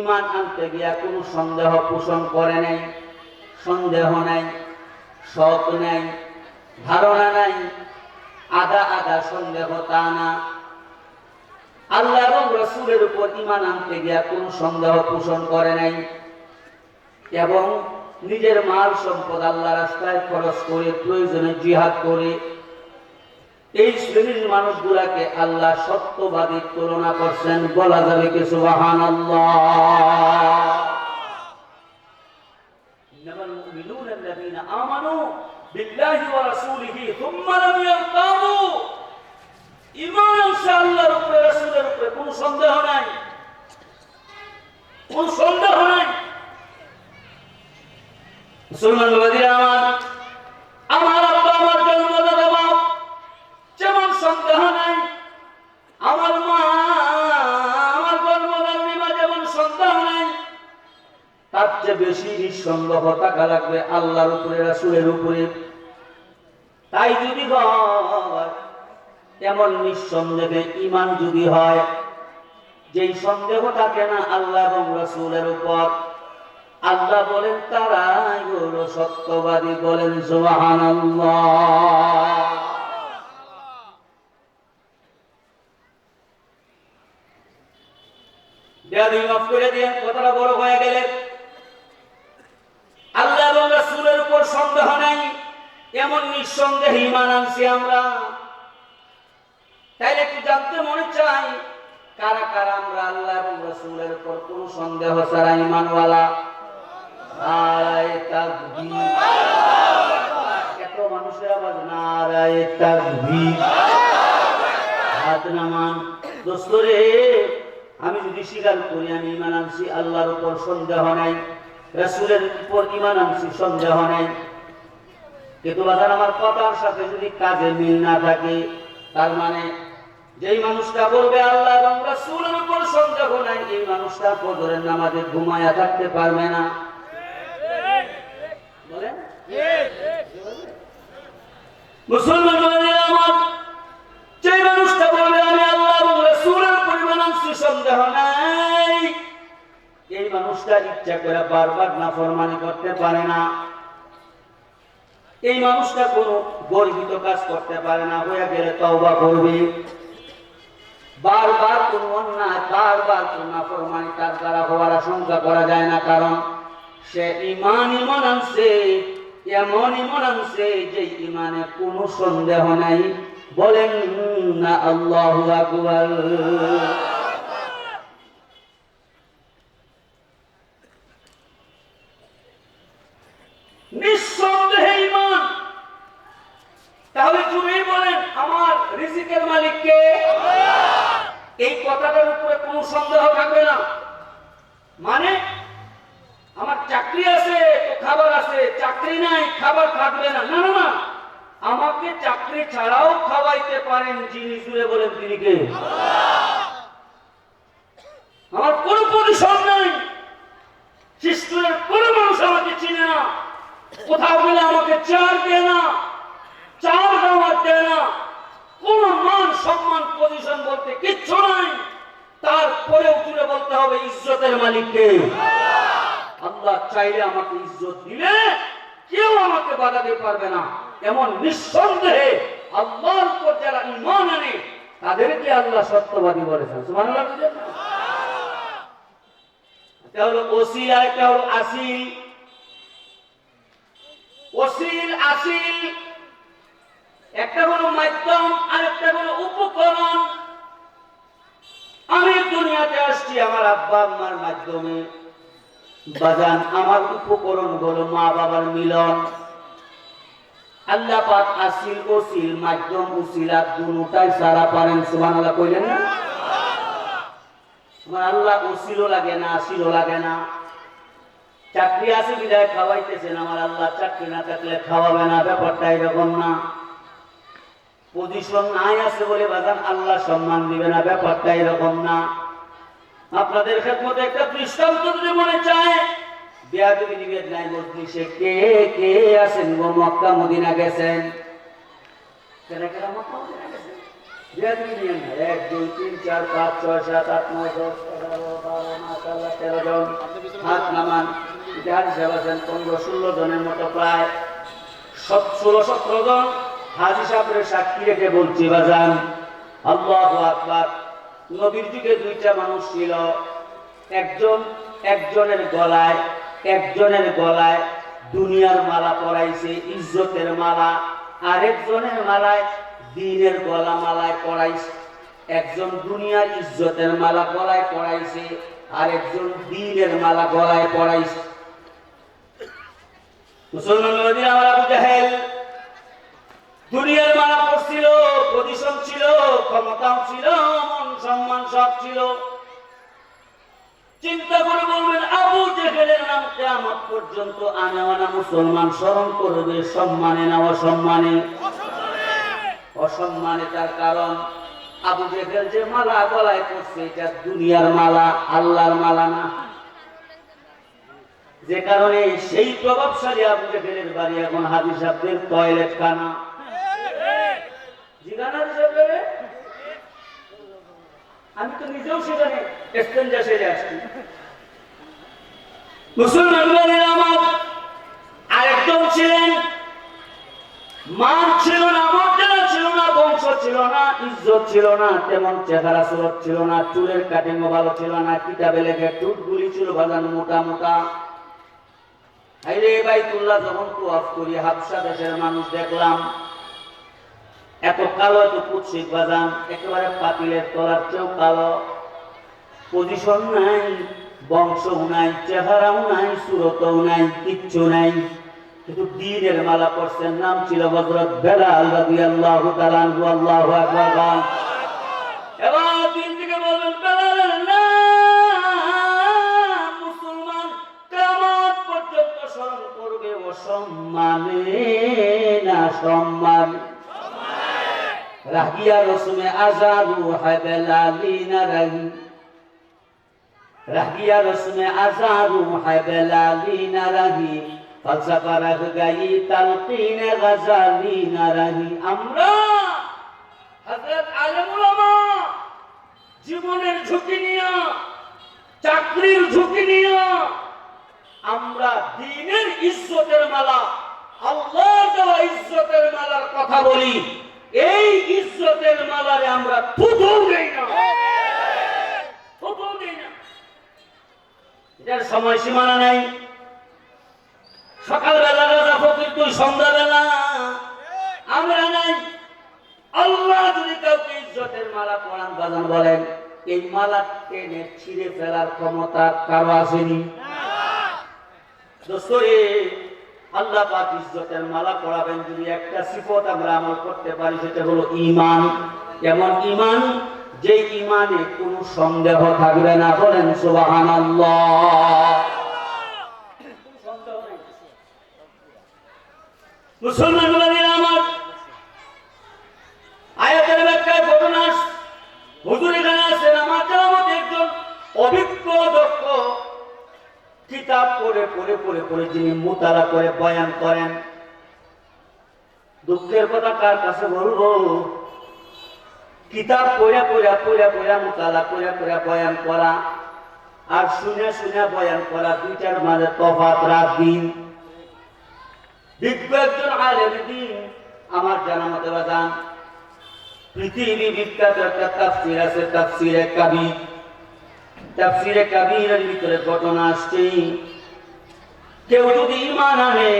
ইমান আনতে গিয়া কোনো সন্দেহ পোষণ করে নাই, সন্দেহ নাই শখ নাই, ধারণা নাই আদা আদা সন্দেহ তা না। আল্লাহ এবং রসুলের উপর ইমান আনতে গিয়া কোনো সন্দেহ পোষণ করে নাই এবং নিজের মাল সম্পদ আল্লাহ রাস্তায় খরচ করে, প্রয়োজনে জিহাদ করে এই শ্রেণির মানুষগুলাকে আল্লাহ সত্যবাদী তুলনা করছেন। বলা যাবে কি সুবাহান আমানু উপরে উপরে সন্দেহ নাই। সন্দেহ নাই। লাগবে আল্লাহর উপরে, রাসূলের উপরে। তাই যদি হয় এমন নিঃসন্দেহে ইমান যদি হয়, যেই সন্দেহ থাকে না আল্লাহ এবং রসুলের উপর, আল্লাহ বলেন, তারাই হলো সত্যবাদী, বলেন সোহান মাফ করে দিয়ে কথাটা বড় হয়ে গেলে আল্লাহ এবং রসুলের উপর সন্দেহ নাই এমন নিঃসন্দেহে ইমান আনছি আমরা। তাইলে একটু জানতে মনে চাই, কারা কারা আমরা আল্লাহ এবং রসুলের উপর কোন সন্দেহ ছাড়া ইমানওয়ালা মানুষের। হাত আমি যদি স্বীকার করি, আমি ইমান আনছি, আল্লাহর উপর সন্দেহ নাই, রসুলের উপর ইমান আনছি, সন্দেহ নাই। কিন্তু বাজার আমার কথার সাথে যদি কাজে মিল না থাকে, তার মানে যেই মানুষটা বলবে আল্লাহ এবং রাসূলের উপর সন্দেহ নাই, এই মানুষটা ফজরের নামাজে ঘুমায়া থাকতে পারবে না। বলেন? মুসলমান আমার, যেই মানুষটা বলবে আমি আল্লাহ এবং রাসূলের পরিমাণ সন্দেহ নাই। এই মানুষটা ইচ্ছা করে বারবার নাফরমানি করতে পারে না। এই মানুষটা কোনো গর্বিত কাজ করতে পারে না হয়ে গেলে তওবা করবে। বারবার কোন অন্যায়, বারবার কোন নাফরমানি তার দ্বারা হওয়ার আশঙ্কা করা যায় না, কারণ সে ইমান ইমান আনছে এমন ইমান আনছে যে ইমানে কোনো সন্দেহ নাই। বলেন না আল্লাহু আকবার নিঃসন্দেহে ইমান তাহলে তুমি বলেন আমার রিজিকের মালিককে এই কথাটার উপরে কোনো সন্দেহ থাকবে না মানে আমার চাকরি আছে তো খাবার আছে চাকরি নাই, খাবার থাকবে না। না না আমাকে চাকরি ছাড়াও খাওয়াইতে পারেন যিনি জুড়ে বলেন তিনি কে? আমার কোনো পরিশ্রম নাই। খ্রিস্টুরের কোনো মানুষ আমাকে চিনে না। কোথাও গেলে আমাকে চার দেয় না, চার দাওয়াত দেয় না। কোন মান সম্মান পজিশন বলতে কিচ্ছু নাই। তারপরেও জুড়ে বলতে হবে ইজ্জতের মালিককে। আল্লাহ চাইলে আমাকে ইজ্জত দিলে কেউ আমাকে বাধা দিতে পারবে না। এমন নিঃসন্দেহে আল্লাহর উপর যারা ইমান আনে, তাদেরকে আল্লাহ সত্যবাদী বলেছেন। সুবহানাল্লাহ? এটা হলো ওসিল আর একটা হলো আসিল। ওসিল, আসিল, একটা হলো মাধ্যম আর একটা হলো উপকরণ। আমি দুনিয়াতে আসছি আমার আব্বা আম্মার মাধ্যমে। বাজান, আমার উপকরণ হলো মা বাবার মিলন। আল্লাহ পাক আসিল ওসিল, মাধ্যম উসিলা দুটাই সারা পারেন, সুবহানাল্লাহ কইলেন না? আমার আল্লাহ উসিলও লাগে না, আসিলও লাগে না। চাকরি আছে বিদায় খাওয়াইতেছেন, আমার আল্লাহ চাকরি না থাকলে খাওয়াবে না, ব্যাপারটা এরকম না। পজিশন নাই আছে বলে বাজান, আল্লাহ সম্মান দিবে না, ব্যাপারটা এরকম না। আপনাদের খেদমতে একটা দৃষ্টান্ত যদি মনে চায়। বিয়াদবি নিবেদ নাই কে কে আছেন গো? মক্কা, মদিনা গেছেন? কেনা কেনা মক্কা, মদিনা গেছেন? এক, দুই, তিন, চার ছয়, সাত নামান। পনেরো, ষোলো জনের মতো প্রায়। সত ষোলো, সতেরো জন। হাজি সাহেবের সাক্ষী রেখে বলছি, বাজান, আল্লাহ নবীর যুগে দুইটা মানুষ ছিল। একজন, একজনের গলায় একজনের গলায় দুনিয়ার মালা পরাইছে, ইজ্জতের মালা। আরেকজনের মালায় দিনের গলা মালায় পরাইছে। একজন দুনিয়ার ইজ্জতের মালা গলায় পরাইছে, আরেকজন দিনের মালা গলায় পরাইছে। মুসলমান আবু জাহেল দুনিয়ার মালা পড়ছিল পজিশন ছিল, ক্ষমতাও ছিল, মন সম্মান সব ছিল। চিন্তা করে বলবেন, আবু জেহেলের নাম কেমন পর্যন্ত আনেওয়ানা মুসলমান স্মরণ করবে, সম্মানে না অসম্মানে? অসম্মানে তার কারণ, আবু জেহেল যে মালা গলায় করছে এটা দুনিয়ার মালা, আল্লাহর মালা না। যে কারণে সেই প্রভাবশালী আবু জেহেলের বাড়ি এখন হাজি সাহেবদের টয়লেট খানা জিগানা হিসাবে আমি তো নিজেও সেখানে সেরে আসছি। আমার আরেকজন ছিলেন, মান ছিল না, মর্যাদা ছিল না, বংশ ছিল না, ইজ্জত ছিল না, তেমন চেহারা সুরত ছিল না, চুলের কাটিং ভালো ছিল না, কিতাবে লেখে টুটগুলি ছিল বাজানো মোটা মোটা। হাইরে বাইতুল্লাহ, যখন তো অফ করি হাবসা দেশের মানুষ দেখলাম এত কালো, এত কুৎসিক বাজান, একেবারে পাতিলের তলার চেয়েও কালো। পজিশন নাই, বংশও নাই, চেহারাও নাই, সুরতও নাই, কিচ্ছু নাই। কিন্তু দিনের মালা পড়ছেন, নাম ছিল হযরত বেলাল রাদিয়াল্লাহু তাআলা আনহু, আল্লাহু আকবার এবার দিন সম্মানে না সম্মান? রাহিয়া রসুমে আজারু হাবেলালিনা রাহি রাহিয়া রসুমে আজারু হাবেলালিনা রাহি ফলসফা গাই তালকিনে গাজালিনা রাহি আমরা হযরত আলেম উলামা, জীবনের ঝুঁকি নিয়ে, চাকরির ঝুঁকি নিয়ে, আমরা দিনের ইজ্জতের মালা আল্লাহর দেওয়া ইজ্জতের মালার কথা বলি। এই ইজ্জতের মালারে আমরা থুথু দেই না। দেই না। এটার সময় সীমানা নাই। সকালবেলা রাজা ফকির তুই সন্ধ্যাবেলা আমরা নাই। আল্লাহ যদি কাউকে ইজ্জতের মালা পরান বাজান বলেন এই মালা টেনে ছিঁড়ে ফেলার ক্ষমতা কারও আসেনি? দোস্তরে আল্লাহ পাক ইজ্জতের মালা পড়াবেন যদি একটা সিফত আমরা আমল করতে পারি, সেটা হলো ঈমান। এমন ঈমান যে ঈমানে কোনো সন্দেহ থাকবে না। বলেন, সুবহানাল্লাহ। মুসলমান আমার আয়াতের ব্যাখ্যায় ঘটনা আছেন, আমার জানা একজন অভিজ্ঞ, দক্ষ কিতাব পড়ে পড়ে পড়ে পড়ে যিনি মোতালা করে, বয়ান করেন। দুঃখের কথা কার কাছে বলব? কিতাব পড়ে পড়ে পড়ে পড়ে মোতালা করে করে বয়ান করা। আর শুনে শুনে বয়ান করা দুইটার মাঝে তফাত রাত দিন। বিজ্ঞ একজন আলেম দিন, আমার জানা মতে বাজান, পৃথিবী বিখ্যাত একটা তাফসির আছে, তাফসিরে কাবির। তাফসিরে কাবীরের ভিতরে ঘটনা আসছে কেউ যদি ঈমান আনে,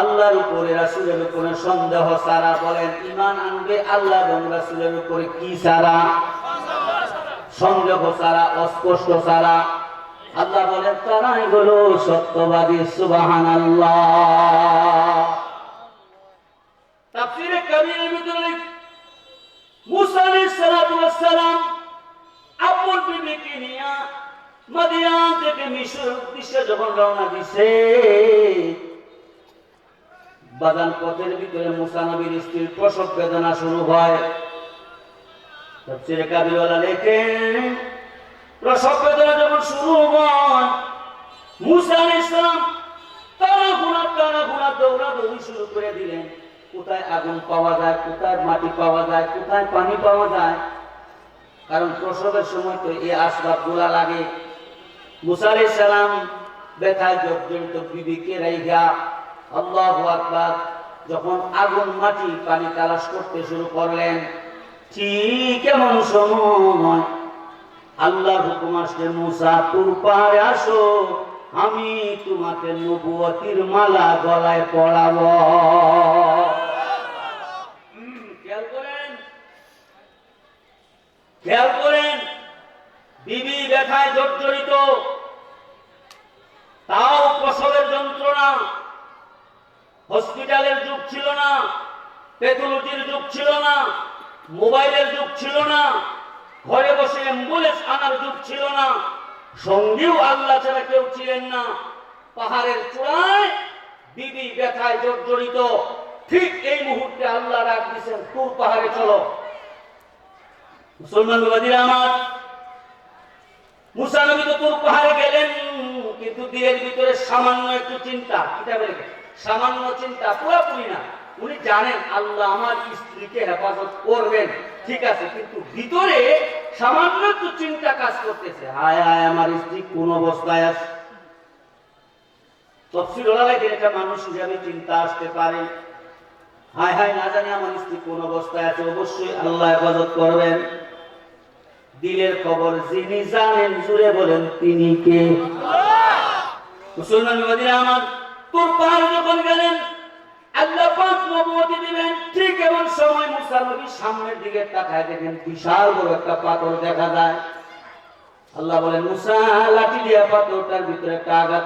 আল্লাহর উপরে রাসূলের উপরে সন্দেহ সারা বলেন, ঈমান আনবে আল্লাহ এবং রাসূলের উপরে কি সারা সন্দেহ সারা অস্পষ্ট সারা আল্লাহ বলেন, তারাই হলো সত্যবাদী, সুবহানাল্লাহ। তাফসিরে কাবীরের ভিতরে সালাম আপন নিয়ে মাদিয়ান থেকে মিশর উদ্দেশ্যে যখন রওনা দিছে বাগান পথের ভিতরে মুসা নবীর স্ত্রীর প্রসব বেদনা শুরু হয়। তফসিরে কাবিরওয়ালা লেখেন প্রসব বেদনা যখন শুরু হয়, মুসা আলাইহিস সালাম তারা ঘোড়া তারা ঘোড়া দৌড়া দৌড়ি শুরু করে দিলেন। কোথায় আগুন পাওয়া যায়, কোথায় মাটি পাওয়া যায়, কোথায় পানি পাওয়া যায়? কারণ প্রসবের সময় তো এই আসবাবগুলা লাগে। মুসা সালাম ব্যথায় জর্জরিত বিবিকে রাইগা, আল্লাহু আকবার, যখন আগুন মাটি পানি তালাশ করতে শুরু করলেন, ঠিক এমন সময় আল্লাহ হুকুম আসলে মুসা, তোর পাহাড়ে আসো, আমি তোমাকে নবুয়তির মালা গলায় পড়াবো খেয়াল করেন? খেয়াল করেন? বিবি ব্যথায় জর্জরিত তাও প্রসবের যন্ত্রণা হসপিটালের যুগ ছিল না। পেথোলজির যুগ ছিল না। মোবাইলের যুগ ছিল না। ঘরে বসে অ্যাম্বুলেন্স আনার যুগ ছিল না। সঙ্গীও আল্লাহ ছাড়া কেউ ছিলেন না। পাহাড়ের চূড়ায় বিবি ব্যথায় জর্জরিত। ঠিক এই মুহূর্তে আল্লাহ ডাক দিয়েছেন, তুর পাহাড়ে চলো। মুসলমান বাবাজিরা আমার, মুসা নবী তো তুর পাহাড়ে গেলেন কিন্তু দিলের ভিতরে সামান্য একটু চিন্তা কিতাবের সামান্য চিন্তা, পুরোপুরি না। উনি জানেন আল্লাহ আমার স্ত্রীকে হেফাজত করবেন, ঠিক আছে, কিন্তু ভিতরে সামান্য একটু চিন্তা কাজ করতেছে। হায় হায়, আমার স্ত্রী কোন অবস্থায় আছে? তফসিল একটা মানুষ হিসাবে চিন্তা আসতে পারে? হায় হায়, না জানি আমার স্ত্রী কোন অবস্থায় আছে, অবশ্যই আল্লাহ হেফাজত করবেন। দিলের খবর যিনি জানেন, জুড়ে বলেন তিনি কে? মুসলমান বিবাদীরা আমার তোর পাহাড় যখন গেলেন, আল্লাহ পাক নবুয়তি দিবেন, ঠিক এমন সময় মুসা নবী সামনের দিকে তাকায় দেখেন বিশাল বড় একটা পাথর দেখা যায়। আল্লাহ বলেন, মুসা, লাঠি দিয়া পাথরটার ভিতরে একটা আঘাত